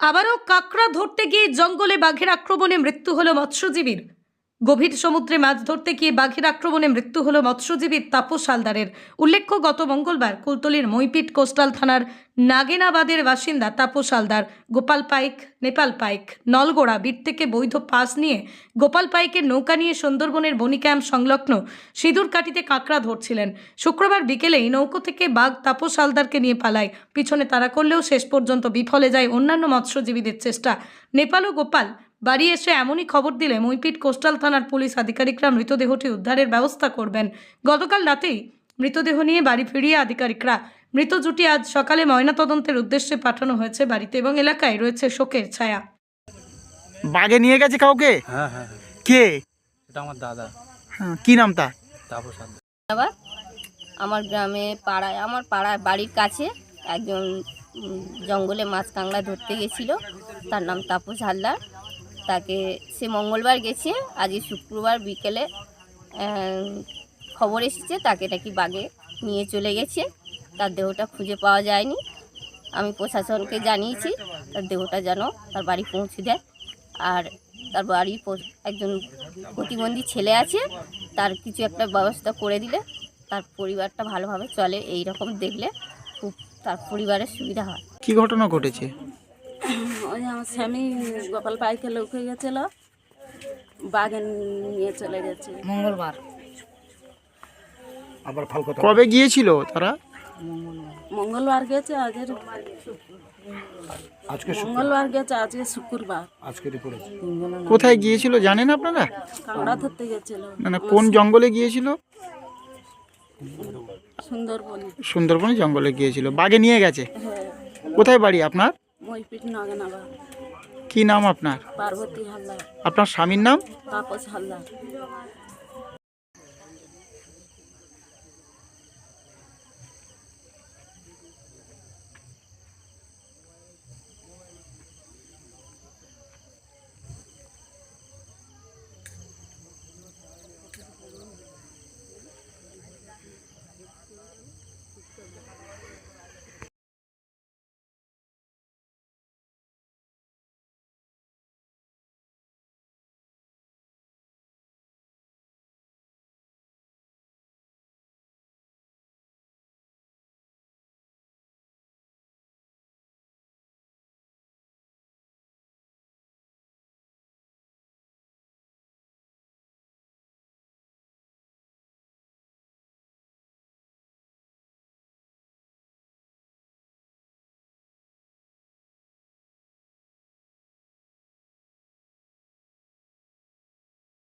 আবারও কাঁকড়া ধরতে গিয়ে জঙ্গলে বাঘের আক্রমণে মৃত্যু হল মৎস্যজীবীর। গভীর সমুদ্রে মাছ ধরতে গিয়ে বাঘের আক্রমণে মৃত্যু হল মৎস্যজীবী তাপস হালদারের। উল্লেখ্য, গত মঙ্গলবার কুলতলির মইপিট কোস্টাল থানার নাগেনাবাদের বাসিন্দা তাপস হালদার গোপাল পাইক, নেপাল পাইক, নলগোড়া বিট থেকে বৈধ পাস নিয়ে গোপাল পাইকের নৌকা নিয়ে সুন্দরবনের বনি ক্যাম্প সংলগ্ন সিঁদুর কাটিতে কাঁকড়া ধরছিলেন। শুক্রবার বিকেলেই নৌকো থেকে বাঘ তাপস হালদারকে নিয়ে পালায়। পিছনে তারা করলেও শেষ পর্যন্ত বিফলে যায় অন্যান্য মৎস্যজীবীদের চেষ্টা। নেপাল ও গোপাল বাড়ি এসে এমনই খবর দিলে মইপিট কোস্টাল থানার পুলিশ আধিকারিকরা মৃতদেহটি উদ্ধারের ব্যবস্থা করবেন। গতকাল রাতেই মৃতদেহ নিয়ে বাড়ি ফিরিয়ে আধিকারিকরা। মৃত জুটি আজ সকালে ময়নাতদন্তের উদ্দেশ্যে পাঠানো হয়েছে বাড়িতে এবং এলাকায় রয়েছে শোকের ছায়া। বাগে নিয়ে গেছে কাউকে? হ্যাঁ হ্যাঁ হ্যাঁ। কে? এটা আমার দাদা। হ্যাঁ, কি নাম তা তাপস আবার আমার গ্রামে পাড়ায় আমার পাড়ায় বাড়ির কাছে একজন জঙ্গলে মাছ কাঁকড়া ধরতে গেছিল। তার নাম তাপস হালদার। তাকে সে মঙ্গলবার গেছে আজকে শুক্রবার বিকেলে খবর এসেছে তাকে নাকি বাগে নিয়ে চলে গেছে। তার দেহটা খুঁজে পাওয়া যায়নি। আমি প্রশাসনকে জানিয়েছি, তার দেহটা যেন তার বাড়ি পৌঁছে দেয়। আর তার বাড়ি একজন প্রতিবন্ধী ছেলে আছে, তার কিছু একটা ব্যবস্থা করে দিলে তার পরিবারটা ভালোভাবে চলে এই রকম দেখলে খুব তার পরিবারের সুবিধা হয়। কি ঘটনা ঘটেছে? ওই আমার স্বামী গোপাল পাইকে লোক হয়ে গেছিল। বাগান নিয়ে চলে গেছে। মঙ্গলবার। কবে গিয়েছিল তারা? মঙ্গলবার গেছে আজের মঙ্গলবার গেছে আজকে শুক্রবার। কোথায় গিয়েছিল জানেন আপনারা? কাঁকড়া ধরতে গেছিল। মানে কোন জঙ্গলে গিয়েছিল? সুন্দরবনে। সুন্দরবন জঙ্গলে গিয়েছিল। বাগে নিয়ে গেছে। হ্যাঁ। কোথায় বাড়ি আপনার? নাগানাবা কি নাম আপনার? পার্বতী হালদার। আপনার স্বামীর নাম? তাপস হালদার।